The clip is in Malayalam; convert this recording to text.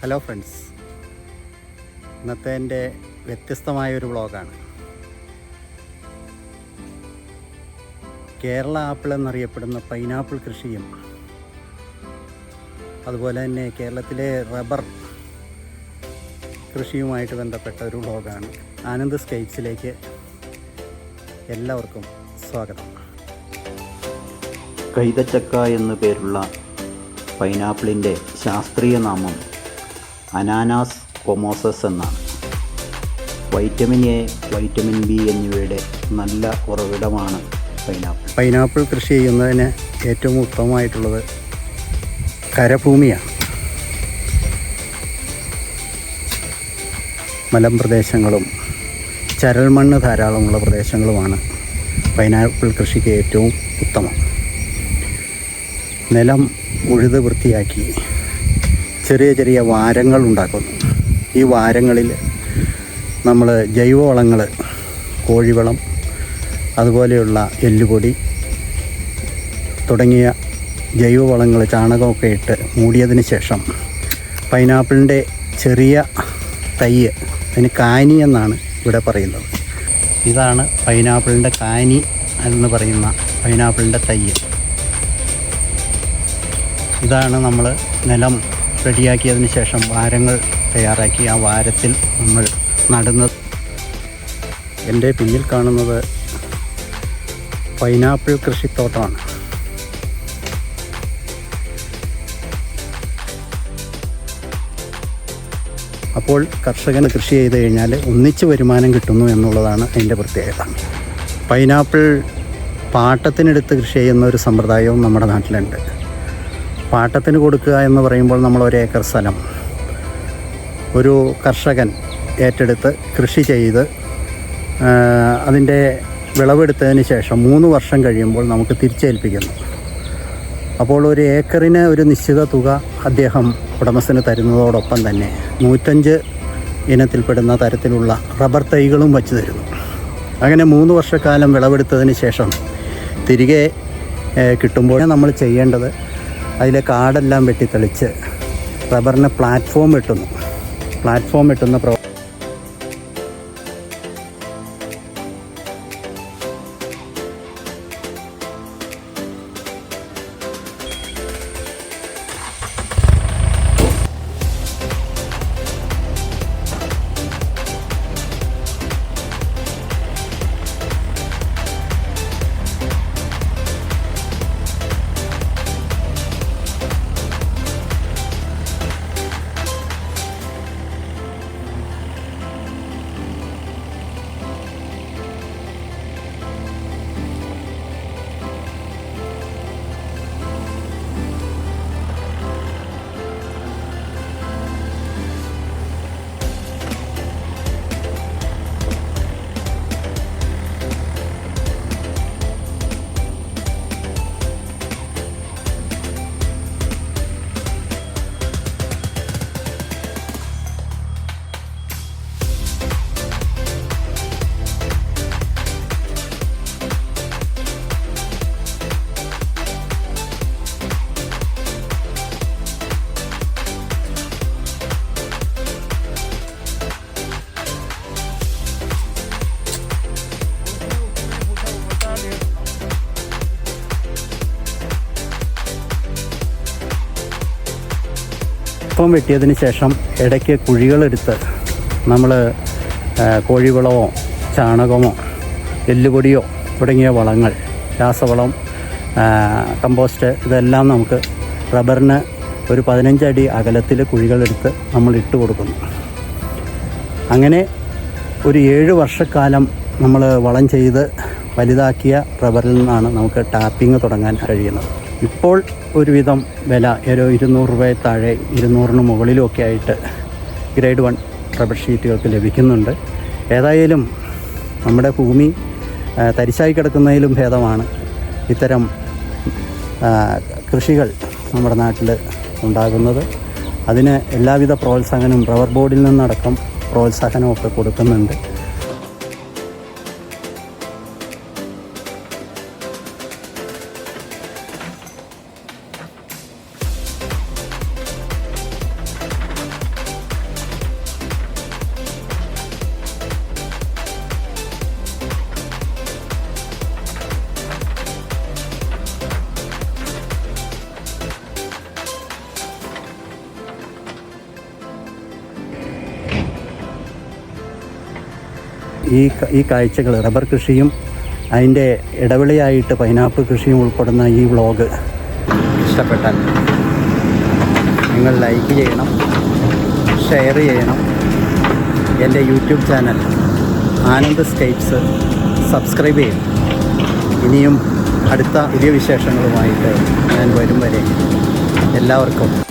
ഹലോ ഫ്രണ്ട്സ് ഇന്നത്തെ എന്റെ വ്യത്യസ്തമായ ഒരു വ്ളോഗാണ്. കേരള ആപ്പിൾ എന്നറിയപ്പെടുന്ന പൈനാപ്പിൾ കൃഷിയും അതുപോലെ തന്നെ കേരളത്തിലെ റബ്ബർ കൃഷിയുമായിട്ട് ബന്ധപ്പെട്ട ഒരു വ്ളോഗാണ്. ആനന്ദ് സ്കൈറ്റ്സിലേക്ക് എല്ലാവർക്കും സ്വാഗതം. കൈതച്ചക്ക എന്നു പേരുള്ള പൈനാപ്പിളിന്റെ ശാസ്ത്രീയ നാമം അനാനാസ് കൊമോസസ് എന്നാണ്. വൈറ്റമിൻ എ വൈറ്റമിൻ ബി എന്നിവയുടെ നല്ല ഉറവിടമാണ് പൈനാപ്പിൾ. പൈനാപ്പിൾ കൃഷി ചെയ്യുന്നതിന് ഏറ്റവും ഉത്തമമായിട്ടുള്ളത് കരഭൂമിയാണ്. മലമ്പ്രദേശങ്ങളും ചരൽമണ്ണ് ധാരാളമുള്ള പ്രദേശങ്ങളുമാണ് പൈനാപ്പിൾ കൃഷിക്ക് ഏറ്റവും ഉത്തമം. നിലം ഉഴുത് വൃത്തിയാക്കി ചെറിയ ചെറിയ വാരങ്ങൾ ഉണ്ടാക്കുന്നു. ഈ വാരങ്ങളിൽ നമ്മൾ ജൈവവളങ്ങൾ കോഴിവളം അതുപോലെയുള്ള എല്ലുപൊടി തുടങ്ങിയ ജൈവവളങ്ങൾ ചാണകമൊക്കെ ഇട്ട് മൂടിയതിന് ശേഷം പൈനാപ്പിളിന്റെ ചെറിയ തയ്യ് അതിന് കാനി എന്നാണ് ഇവിടെ പറയുന്നത്. ഇതാണ് പൈനാപ്പിളിന്റെ കാനി എന്ന് പറയുന്ന പൈനാപ്പിളിന്റെ തയ്യ് ഇതാണ് നമ്മൾ നിലം. റെഡിയാക്കിയതിന് ശേഷം വാരങ്ങൾ തയ്യാറാക്കി ആ വാരത്തിൽ നമ്മൾ നടുന്നത് എന്റെ പിന്നിൽ കാണുന്നത് പൈനാപ്പിൾ കൃഷിത്തോട്ടമാണ്. അപ്പോൾ കർഷകന് കൃഷി ചെയ്ത് കഴിഞ്ഞാൽ ഒന്നിച്ച് വരുമാനം കിട്ടുന്നു എന്നുള്ളതാണ് അതിന്റെ പ്രത്യേകത. പൈനാപ്പിൾ പാട്ടത്തിനെടുത്ത് കൃഷി ചെയ്യുന്ന ഒരു സമ്പ്രദായവും നമ്മുടെ നാട്ടിലുണ്ട്. പാട്ടത്തിന് കൊടുക്കുക എന്ന് പറയുമ്പോൾ നമ്മൾ ഒരു ഏക്കർ സ്ഥലം. ഒരു കർഷകൻ ഏറ്റെടുത്ത് കൃഷി ചെയ്ത് അതിന്റെ വിളവെടുത്തതിന് ശേഷം മൂന്ന് വർഷം കഴിയുമ്പോൾ നമുക്ക് തിരിച്ചേൽപ്പിക്കുന്നു. അപ്പോൾ ഒരു ഏക്കറിന് ഒരു നിശ്ചിത തുക അദ്ദേഹം ഉടമസ്ഥന് തരുന്നതോടൊപ്പം തന്നെ നൂറ്റഞ്ച് ഇനത്തിൽപ്പെടുന്ന തരത്തിലുള്ള റബ്ബർ തൈകളും വച്ചു തരുന്നു. അങ്ങനെ മൂന്ന് വർഷക്കാലം വിളവെടുത്തതിന് ശേഷം തിരികെ കിട്ടുമ്പോൾ നമ്മൾ ചെയ്യേണ്ടത് അതിലെ കാടെല്ലാം വെട്ടിത്തെളിച്ച് റബ്ബറിന് പ്ലാറ്റ്ഫോം വെട്ടുന്നു പ്ലാറ്റ്ഫോം വെട്ടുന്ന പ്രവ പ്ലാറ്റ്ഫോം വെട്ടിയതിന് ശേഷം ഇടയ്ക്ക് കുഴികളെടുത്ത് നമ്മൾ കോഴിവളമോ ചാണകമോ എല്ലുപൊടിയോ തുടങ്ങിയ വളങ്ങൾ രാസവളം കമ്പോസ്റ്റ് ഇതെല്ലാം നമുക്ക് റബ്ബറിന് ഒരു പതിനഞ്ചടി അകലത്തിൽ കുഴികളെടുത്ത് നമ്മൾ ഇട്ട് കൊടുക്കുന്നു. അങ്ങനെ ഒരു ഏഴ് വർഷക്കാലം നമ്മൾ വളം ചെയ്ത് വലുതാക്കിയ റബ്ബറിൽ നിന്നാണ് നമുക്ക് ടാപ്പിംഗ് തുടങ്ങാൻ കഴിയുന്നത്. ഇപ്പോൾ ഒരുവിധം വില ഒരു ഇരുന്നൂറ് രൂപയെ താഴെ ഇരുന്നൂറിന് മുകളിലുമൊക്കെ ആയിട്ട് ഗ്രേഡ് വൺ റബ്ബർ ഷീറ്റുകൾക്ക് ലഭിക്കുന്നുണ്ട്. ഏതായാലും നമ്മുടെ ഭൂമി തരിശായി കിടക്കുന്നതിലും ഭേദമാണ് ഇത്തരം കൃഷികൾ നമ്മുടെ നാട്ടിൽ ഉണ്ടാകുന്നത്. അതിന് എല്ലാവിധ പ്രോത്സാഹനവും റബ്ബർ ബോർഡിൽ നിന്നടക്കം പ്രോത്സാഹനമൊക്കെ കൊടുക്കുന്നുണ്ട്. ഈ ഈ കാഴ്ചകൾ റബ്ബർ കൃഷിയും അതിന്റെ ഇടവിളയായിട്ട് പൈനാപ്പിൾ കൃഷിയും ഉൾപ്പെടുന്ന ഈ വ്ളോഗ് ഇഷ്ടപ്പെട്ടാൽ നിങ്ങൾ ലൈക്ക് ചെയ്യണം ഷെയർ ചെയ്യണം. എന്റെ YouTube channel Anand scapes subscribe ചെയ്യും ഇനിയും അടുത്ത പുതിയ വിശേഷങ്ങളുമായിട്ട് ഞാൻ വരും വരെ. എല്ലാവർക്കും